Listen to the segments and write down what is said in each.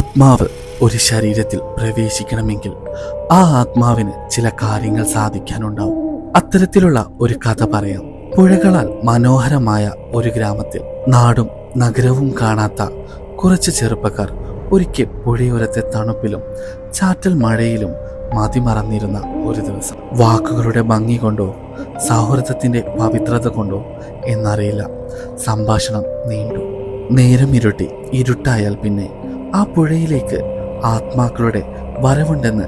ആത്മാവ് ഒരു ശരീരത്തിൽ പ്രവേശിക്കണമെങ്കിൽ ആ ആത്മാവിന് ചില കാര്യങ്ങൾ സാധിക്കാനുണ്ടാവും. അത്തരത്തിലുള്ള ഒരു കഥ പറയാം. പുഴകളാൽ മനോഹരമായ ഒരു ഗ്രാമത്തിൽ നാടും നഗരവും കാണാത്ത കുറച്ച് ചെറുപ്പക്കാർ ഒരിക്കൽ പുഴയോരത്തെ തണുപ്പിലും ചാറ്റൽ മഴയിലും മതിമറന്നിരുന്ന ഒരു ദിവസം. വാക്കുകളുടെ ഭംഗി കൊണ്ടോ സൗഹൃദത്തിന്റെ പവിത്രത കൊണ്ടോ എന്നറിയില്ല. സംഭാഷണം നീണ്ടു. നേരം ഇരുട്ടി ഇരുട്ടായാൽ പിന്നെ ആ പുഴയിലേക്ക് ആത്മാക്കളുടെ വരവുണ്ടെന്ന്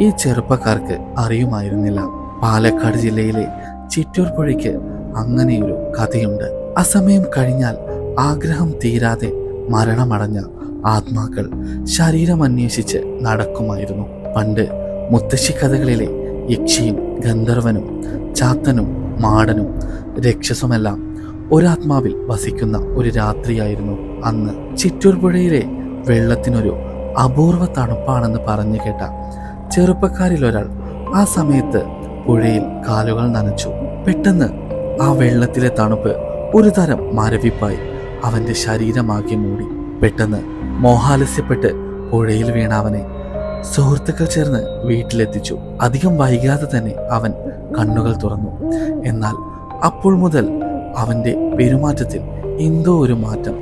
ഈ ചെറുപ്പക്കാർക്ക് അറിയുമായിരുന്നില്ല. പാലക്കാട് ജില്ലയിലെ ചിറ്റൂർ പുഴയ്ക്ക് അങ്ങനെയൊരു കഥയുണ്ട്. അസമയം കഴിഞ്ഞാൽ ആഗ്രഹം തീരാതെ മരണമടഞ്ഞ ആത്മാക്കൾ ശരീരം അന്വേഷിച്ച് നടക്കുമായിരുന്നു. പണ്ട് മുത്തശ്ശി കഥകളിലെ യക്ഷിയും ഗന്ധർവനും ചാത്തനും മാടനും രക്ഷസുമെല്ലാം ഒരാത്മാവിൽ വസിക്കുന്ന ഒരു രാത്രിയായിരുന്നു. അന്ന് ചിറ്റൂർ പുഴയിലെ വെള്ളത്തിനൊരു അപൂർവ തണുപ്പാണെന്ന് പറഞ്ഞു കേട്ട ചെറുപ്പക്കാരിൽ ഒരാൾ ആ സമയത്ത് പുഴയിൽ കാലുകൾ നനച്ചു. പെട്ടെന്ന് ആ വെള്ളത്തിലെ തണുപ്പ് ഒരു തരം മരവിപ്പായി അവന്റെ ശരീരമാകെ മൂടി. പെട്ടെന്ന് മോഹാലസ്യപ്പെട്ട് പുഴയിൽ വീണ അവനെ സുഹൃത്തുക്കൾ ചേർന്ന് വീട്ടിലെത്തിച്ചു. അധികം വൈകാതെ തന്നെ അവൻ കണ്ണുകൾ തുറന്നു. എന്നാൽ അപ്പോൾ മുതൽ അവന്റെ പെരുമാറ്റത്തിൽ എന്തോ ഒരു മാറ്റം.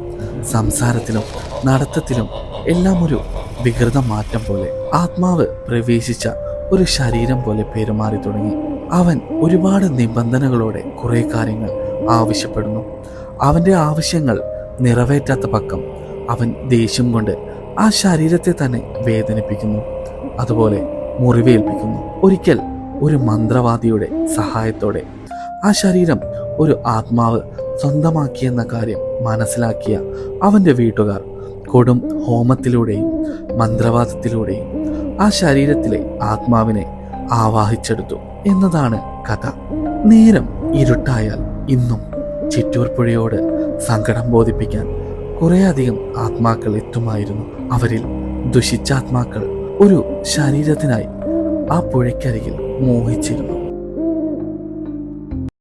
സംസാരത്തിലും നടത്തത്തിലും എല്ലാം ഒരു വികൃത മാറ്റം പോലെ. ആത്മാവ് പ്രവേശിച്ച ഒരു ശരീരം പോലെ പെരുമാറി തുടങ്ങി. അവൻ ഒരുപാട് നിബന്ധനകളോടെ കുറെ കാര്യങ്ങൾ ആവശ്യപ്പെടുന്നു. അവന്റെ ആവശ്യങ്ങൾ നിറവേറ്റാത്ത പക്കം അവൻ ദേഷ്യം കൊണ്ട് ആ ശരീരത്തെ തന്നെ വേദനിപ്പിക്കുന്നു. അതുപോലെ മുറിവേൽപ്പിക്കുന്നു. ഒരിക്കൽ ഒരു മന്ത്രവാദിയുടെ സഹായത്തോടെ ആ ശരീരം ഒരു ആത്മാവ് സ്വന്തമാക്കിയെന്ന കാര്യം മനസ്സിലാക്കിയ അവന്റെ വീട്ടുകാർ കൊടും ഹോമത്തിലൂടെയും മന്ത്രവാദത്തിലൂടെയും ആ ശരീരത്തിലെ ആത്മാവിനെ ആവാഹിച്ചെടുത്തു എന്നതാണ് കഥ. നേരം ഇരുട്ടായാൽ ഇന്നും ചിറ്റൂർ പുഴയോട് സങ്കടം ബോധിപ്പിക്കാൻ കുറേയധികം ആത്മാക്കൾ എത്തുമായിരുന്നു. അവരിൽ ദുഷിച്ചാത്മാക്കൾ ഒരു ശരീരത്തിനായി ആ പുഴയ്ക്കരികിൽ മോഹിച്ചിരുന്നു.